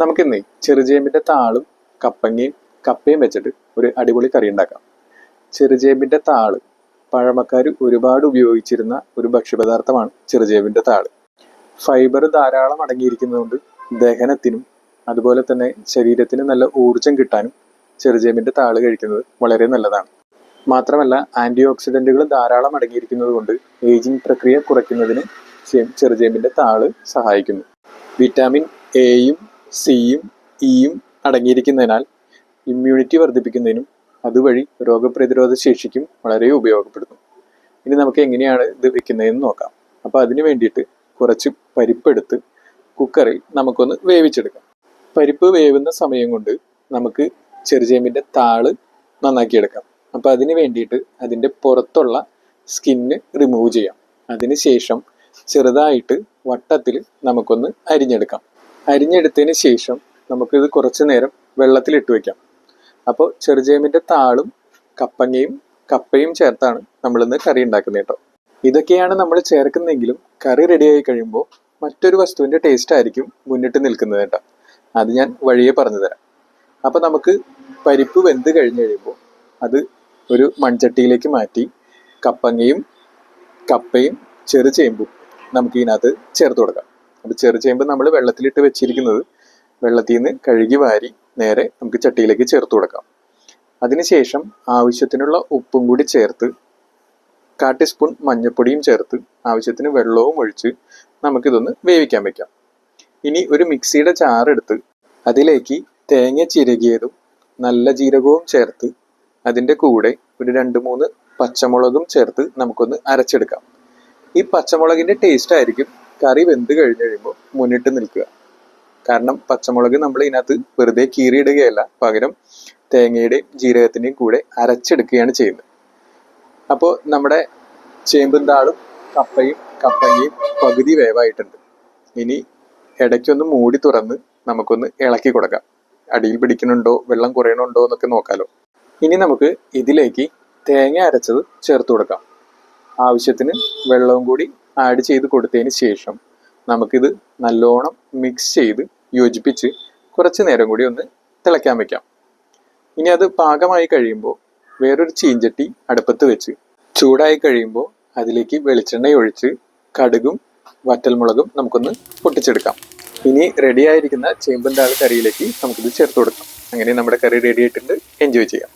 നമുക്കിന്ന് ചെറുചേമ്പിന്റെ താളും കപ്പങ്ങയും കപ്പയും വെച്ചിട്ട് ഒരു അടിപൊളി കറി ഉണ്ടാക്കാം. ചെറുചേമ്പിന്റെ താൾ പഴമക്കാർ ഒരുപാട് ഉപയോഗിച്ചിരുന്ന ഒരു ഭക്ഷ്യപദാർത്ഥമാണ് ചെറുചേമ്പിന്റെ താൾ. ഫൈബർ ധാരാളം അടങ്ങിയിരിക്കുന്നതുകൊണ്ട് ദഹനത്തിനും അതുപോലെ തന്നെ ശരീരത്തിന് നല്ല ഊർജം കിട്ടാനും ചെറുചേമ്പിന്റെ താൾ കഴിക്കുന്നത് വളരെ നല്ലതാണ്. മാത്രമല്ല ആന്റി ഓക്സിഡന്റുകൾ ധാരാളം അടങ്ങിയിരിക്കുന്നത് കൊണ്ട് ഏജിങ് പ്രക്രിയ കുറയ്ക്കുന്നതിന് ചെറുചേമ്പിന്റെ താൾ സഹായിക്കുന്നു. വിറ്റാമിൻ എയും സിയും ഇയും അടങ്ങിയിരിക്കുന്നതിനാൽ ഇമ്മ്യൂണിറ്റി വർദ്ധിപ്പിക്കുന്നതിനും അതുവഴി രോഗപ്രതിരോധ ശേഷിക്കും വളരെ ഉപയോഗപ്പെടുന്നു. ഇനി നമുക്ക് എങ്ങനെയാണ് ഇത് വെക്കുന്നതെന്ന് നോക്കാം. അപ്പോൾ അതിന് വേണ്ടിയിട്ട് കുറച്ച് പരിപ്പെടുത്ത് കുക്കറിൽ നമുക്കൊന്ന് വേവിച്ചെടുക്കാം. പരിപ്പ് വേവുന്ന സമയം കൊണ്ട് നമുക്ക് ചെറുചേമ്പിന്റെ താൾ നന്നാക്കിയെടുക്കാം. അപ്പോൾ അതിന് വേണ്ടിയിട്ട് അതിന്റെ പുറത്തുള്ള സ്കിന്ന് റിമൂവ് ചെയ്യാം. അതിനുശേഷം ചെറുതായിട്ട് വട്ടത്തിൽ നമുക്കൊന്ന് അരിഞ്ഞെടുക്കാം. അരിഞ്ഞെടുത്തതിന് ശേഷം നമുക്കിത് കുറച്ച് നേരം വെള്ളത്തിലിട്ട് വെക്കാം. അപ്പോൾ ചെറുചേമ്പിന്റെ താളും കപ്പങ്ങയും കപ്പയും ചേർത്താണ് നമ്മളിന്ന് കറി ഉണ്ടാക്കുന്നത് കേട്ടോ. ഇതൊക്കെയാണ് നമ്മൾ ചേർക്കുന്നതെങ്കിലും കറി റെഡിയായി കഴിയുമ്പോൾ മറ്റൊരു വസ്തുവിന്റെ ടേസ്റ്റ് ആയിരിക്കും മുന്നിട്ട് നിൽക്കുന്നത് കേട്ടോ. അത് ഞാൻ വഴിയെ പറഞ്ഞു തരാം അപ്പോൾ നമുക്ക് പരിപ്പ് വെന്ത് കഴിഞ്ഞ് കഴിയുമ്പോൾ അത് ഒരു മൺചട്ടിയിലേക്ക് മാറ്റി കപ്പങ്ങയും കപ്പയും ചെറുചേമ്പും നമുക്ക് ഇതിനകത്ത് ചേർത്ത് കൊടുക്കാം. അപ്പോൾ ചെറുചേമ്പ് നമ്മൾ വെള്ളത്തിലിട്ട് വെച്ചിരിക്കുന്നത് വെള്ളത്തിൽ നിന്ന് കഴുകി വാരി നേരെ നമുക്ക് ചട്ടിയിലേക്ക് ചേർത്ത് കൊടുക്കാം. അതിനുശേഷം ആവശ്യത്തിനുള്ള ഉപ്പും കൂടി ചേർത്ത് കാ ടീസ്പൂൺ മഞ്ഞൾപ്പൊടിയും ചേർത്ത് ആവശ്യത്തിന് വെള്ളവും ഒഴിച്ച് നമുക്കിതൊന്ന് വേവിക്കാൻ വെക്കാം. ഇനി ഒരു മിക്സിയുടെ ചാറെടുത്ത് അതിലേക്ക് തേങ്ങ ചിരകിയതും നല്ല ജീരകവും ചേർത്ത് അതിന്റെ കൂടെ ഒരു രണ്ട് മൂന്ന് പച്ചമുളകും ചേർത്ത് നമുക്കൊന്ന് അരച്ചെടുക്കാം. ഈ പച്ചമുളകിന്റെ ടേസ്റ്റ് ആയിരിക്കും കറി വെന്ത് കഴിഞ്ഞ് കഴിയുമ്പോൾ മുന്നിട്ട് നിൽക്കുക. കാരണം പച്ചമുളക് നമ്മൾ ഇതിനകത്ത് വെറുതെ കീറിയിടുകയല്ല. പകരം തേങ്ങയുടെയും ജീരകത്തിന്റെയും കൂടെ അരച്ചെടുക്കുകയാണ് ചെയ്യുന്നത്. അപ്പോൾ നമ്മുടെ ചേമ്പും താളും കപ്പയും കപ്പങ്ങയും പകുതി വേവായിട്ടുണ്ട്. ഇനി ഇടയ്ക്കൊന്ന് മൂടി തുറന്ന് നമുക്കൊന്ന് ഇളക്കി കൊടുക്കാം. അടിയിൽ പിടിക്കുന്നുണ്ടോ? വെള്ളം കുറയണുണ്ടോ എന്നൊക്കെ നോക്കാലോ. ഇനി നമുക്ക് ഇതിലേക്ക് തേങ്ങ അരച്ചത് ചേർത്ത് കൊടുക്കാം. ആവശ്യത്തിന് വെള്ളവും കൂടി ആഡ് ചെയ്ത് കൊടുത്തതിന് ശേഷം നമുക്കിത് നല്ലോണം മിക്സ് ചെയ്ത് യോജിപ്പിച്ച് കുറച്ച് നേരം കൂടി ഒന്ന് തിളയ്ക്കാൻ വെക്കാം. ഇനി അത് പാകമായി കഴിയുമ്പോൾ വേറൊരു ചീഞ്ചട്ടി അടുപ്പത്ത് വെച്ച് ചൂടായി കഴിയുമ്പോൾ അതിലേക്ക് വെളിച്ചെണ്ണ ഒഴിച്ച് കടുകും വറ്റൽമുളകും നമുക്കൊന്ന് പൊട്ടിച്ചെടുക്കാം. ഇനി റെഡിയായിരിക്കുന്ന ആയിരിക്കുന്ന ചേമ്പൻ താൾ കറിയിലേക്ക് നമുക്കിത് ചേർത്ത് കൊടുക്കാം. അങ്ങനെ നമ്മുടെ കറി റെഡി ആയിട്ടുണ്ട്. എൻജോയ് ചെയ്യാം.